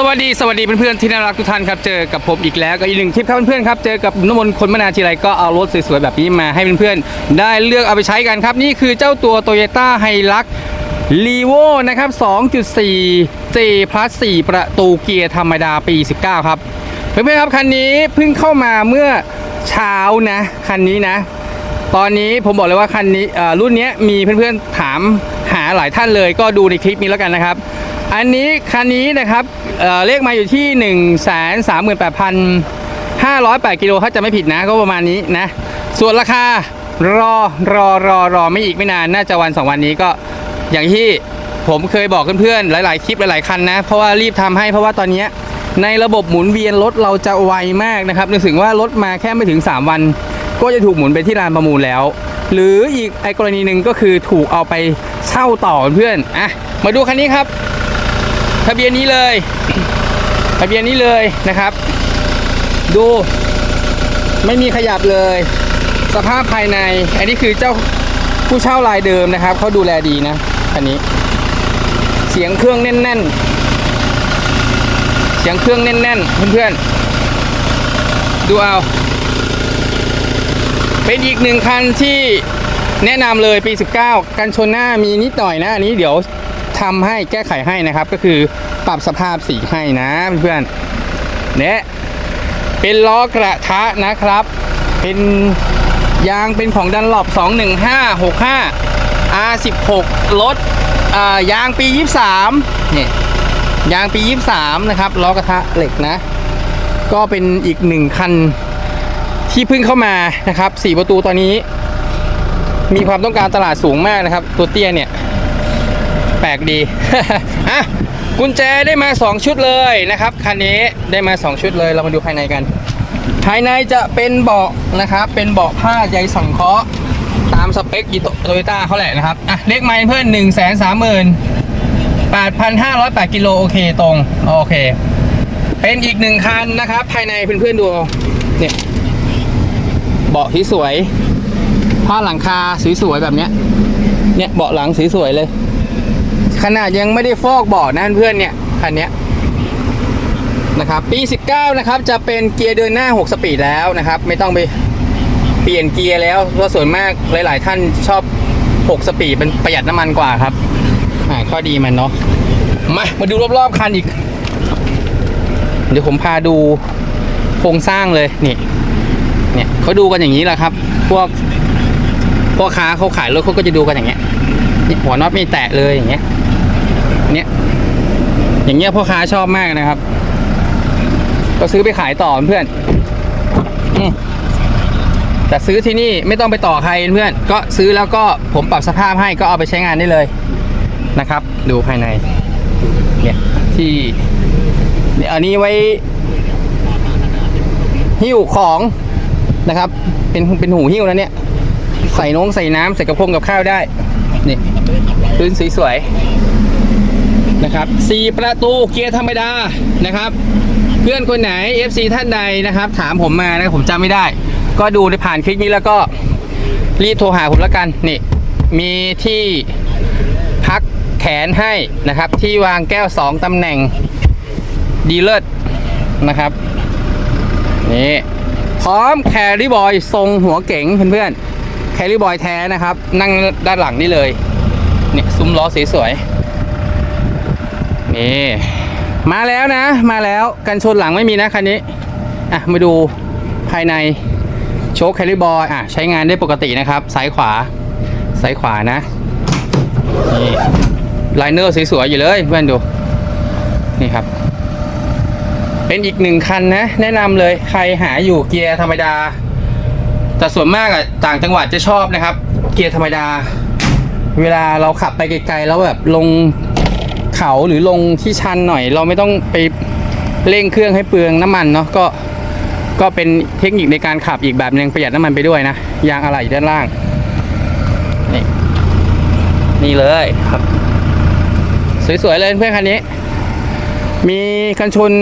สวัสดีสวัสดีเพื่อนๆที่น่ารักทุกท่านครับเจอกับผมอีกแล้วก็อีกหนึ่งคลิปครับเพื่อนๆครับเจอกับน้ำมนต์คนมนาทีไรก็เอารถสวยๆแบบนี้มาให้เพื่อนๆได้เลือกเอาไปใช้กันครับ นี่คือเจ้าตัว Toyota h i l u x l e v o นะครับ 2.4 J Plus 4 ประตูเกียร์ธรรมดาปี 19 ครับ เพื่อนๆครับคันนี้เพิ่งเข้ามาเมื่อเช้านะคันนี้นะ ตอนนี้ผมบอกเลยว่าคันนี้รุ่นนี้มีเพื่อนๆถามหาหลายท่านเลย ก็ดูในคลิปนี้แล้วกันนะครับอันนี้คันนี้นะครับ เอ่อเลขมาอยู่ที่ 1 3 8 5 0 8กิโลถ้าจะไม่ผิดนะก็ประมาณนี้นะ ส่วนราคารอรอรอรอไม่อีกไม่นาน น่าจะวันสองวันนี้ก็อย่างที่ผมเคยบอกเพื่อนๆหลาย ๆ คลิปหลาย ๆ คันนะ เพราะว่ารีบทำให้เพราะว่าตอนนี้ในระบบหมุนเวียนรถเราจะไวมากนะครับนึกถึงว่ารถมาแค่ไม่ถึง 3 วัน ก็จะถูกหมุนไปที่ลานประมูลแล้ว หรืออีกไอกรณีหนึ่งก็คือถูกเอาไปเช่าต่อเพื่อนอะมาดูคันนี้ครับ ทะเบียนนี้เลย ทะเบียนนี้เลยนะครับ ดูไม่มีขยับเลย สภาพภายใน อันนี้คือเจ้าผู้เช่ารายเดิมนะครับเขาดูแลดีนะคันนี้ เสียงเครื่องแน่น ๆ เสียงเครื่องแน่น ๆ เพื่อนๆ ดูเอา เป็นอีกหนึ่งคันที่แนะนำเลยปี 19 กันชนหน้ามีนิดหน่อยนะ อันนี้เดี๋ยว ทำให้แก้ไขให้นะครับ ก็คือปรับสภาพสีให้นะเพื่อนๆเนี่ยเป็นล้อกระทะนะครับ เป็นยางเป็นของดันหลบ21565 R16 รถอ่ายางปี 23เนี่ยยางปี 23 นะครับล้อกระทะเหล็กนะ ก็เป็นอีกหนึ่งคันที่เพิ่งเข้ามานะครับสีประตูตอนนี้ มีความต้องการตลาดสูงมากนะครับ ตัวเตี้ยเนี่ย แปลกดี อะ กุญแจได้มา 2 ชุดเลยนะครับ คันนี้ได้มา 2 ชุดเลย เรามาดูภายในกัน ภายในจะเป็นเบาะนะครับ เป็นเบาะผ้าใยสังเคราะห์ ตามสเปคยีโตโยต้าเขาแหละนะครับ อะ เลขไมล์เพื่อน 1 3 0 0 0 8,508กิโลโอเคตรง โอเค เป็นอีกหนึ่งคันนะครับ ภายในเพื่อนๆดูเอาเนี่ย เบาะที่สวย ผ้าหลังคาสวยๆแบบเนี้ย เนี่ย เบาะหลังสวยๆเลย ขนาดยังไม่ได้ฟอกเบาะนะเพื่อนเนี่ยคันนี้นะครับปี 19 นะครับจะเป็นเกียร์เดินหน้า 6 สปีดแล้วนะครับ ไม่ต้องไปเปลี่ยนเกียร์แล้วเพราะส่วนมากหลาย ๆ ท่านชอบ 6 สปีดมันประหยัดน้ำมันกว่าครับอ่าข้อดีมันเนาะมามาดูรอบ ๆ คันอีก เดี๋ยวผมพาดูโครงสร้างเลยนี่เนี่ยเขาดูกันอย่างนี้แหละครับ พวกพ่อค้าเขาขายรถเขาก็จะดูกันอย่างเงี้ยหัวน็อตไม่แตะเลยอย่างเงี้ย เนี่ยอย่างเงี้ยพ่อค้าชอบมากนะครับ ก็ซื้อไปขายต่อเพื่อนอแต่ซื้อที่นี่ไม่ต้องไปต่อใครเพื่อน ก็ซื้อแล้วก็ผมปรับสภาพให้ก็เอาไปใช้งานได้เลยนะครับ ดูภายใน เนี่ยที่เนี่ยอันนี้ไว้หิ้วของนะครับ เป็นเป็นหูหิ้วนะเนี่ย ใส่น้องใส่น้ำใส่กระพงกับข้าวได้ นี่พื้นสวยๆ นะครับสี่ประตูเกียร์ธรรมดานะครับ เพื่อนคนไหน FC ท่านใดนะครับ ถามผมมานะผมจำไม่ได้ ก็ดูในผ่านคลิปนี้แล้วก็รีบโทรหาผมแล้วกันนี่มีที่พักแขนให้นะครับ ที่วางแก้ว 2ตำแหน่งดีเลิศนะครับนี่พร้อมแครี่บอยทรงหัวเก๋งเพื่อนๆแครี่บอยแท้นะครับ นั่งด้านหลังนี่เลยเนี่ยซุ้มล้อสวยๆ นี่มาแล้วนะ มาแล้วกันชนหลังไม่มีนะคันนี้อะมาดูภายในโชคแครี่บอยอะใช้งานได้ปกตินะครับ ซ้ายขวา ซ้ายขวานะนี่ไลเนอร์สวยๆอยู่เลยเพื่อนดู นี่ครับ เป็นอีกหนึ่งคันนะ แนะนำเลยใครหาอยู่เกียร์ธรรมดา แต่ส่วนมากอะต่างจังหวัดจะชอบนะครับ เกียร์ธรรมดา เวลาเราขับไปไกลๆแล้วแบบลง เขาหรือลงที่ชันหน่อย เราไม่ต้องไปเร่งเครื่องให้เปลืองน้ำมันเนาะก็ก็เป็นเทคนิคในการขับอีกแบบหนึ่งประหยัดน้ำมันไปด้วยนะยางอะไหล่ด้านล่าง นี่นี่เลยครับ สวยๆเลยเพื่อนคันนี้ มีกันชน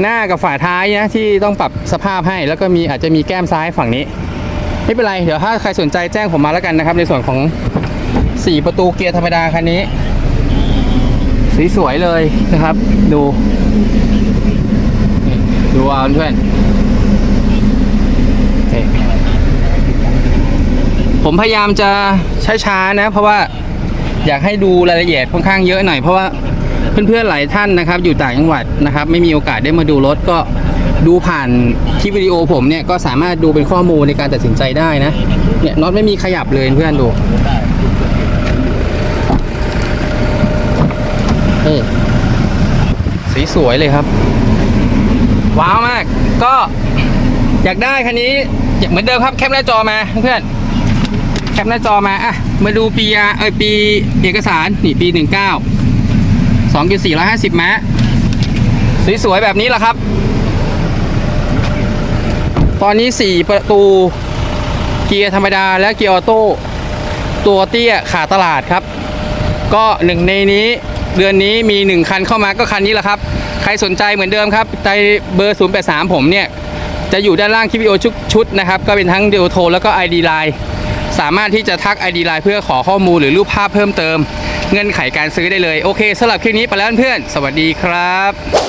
หน้ากับฝาท้ายนะที่ต้องปรับสภาพให้แล้วก็มีอาจจะมีแก้มซ้ายฝั่งนี้ ไม่เป็นไร เดี๋ยวถ้าใครสนใจแจ้งผมมาแล้วกันนะครับ ในส่วนของ 4 ประตูเกียร์ธรรมดาคันนี้ สีสวยเลยนะครับ ดู ดูเอาเพื่อนผมพยายามจะช้าๆนะ เพราะว่าอยากให้ดูรายละเอียดค่อนข้างเยอะหน่อยเพราะว่าเพื่อนๆหลายท่านนะครับ อยู่ต่างจังหวัดนะครับ ไม่มีโอกาสได้มาดูรถก็ดูผ่านคลิปวิดีโอผมเนี่ยก็สามารถดูเป็นข้อมูลในการตัดสินใจได้นะเนี่ยน็อตไม่มีขยับเลยเพื่อนดู นี่สีสวยเลยครับ ว้าวมาก ก็อยากได้คันนี้เหมือนเดิมครับแคปหน้าจอมาเพื่อนแคปหน้าจอมาอะมาดูปียาเอยปีเอกสารนี่ปี 19 2.450ม้าสวยๆแบบนี้แหละครับ ตอนนี้ 4 ประตูเกียร์ธรรมดาและเกียร์ออโต้ตัวเตี้ยขาตลาดครับ ก็หนึ่งในนี้ เดือนนี้มี 1 คันเข้ามาก็คันนี้แหละครับ ใครสนใจเหมือนเดิมครับใจเบอร์ 083 ผมเนี่ย จะอยู่ด้านล่างคลิปวิดีโอชุดชุดนะครับ ก็เป็นทั้งเด o โทรแล้วก็ ID Line สามารถที่จะทัก ID Line เพื่อขอข้อมูลหรือรูปภาพเพิ่มเติม เงื่อนไขการซื้อได้เลย โอเคสำหรับคลิปนี้ไปแล้วเพื่อน สวัสดีครับ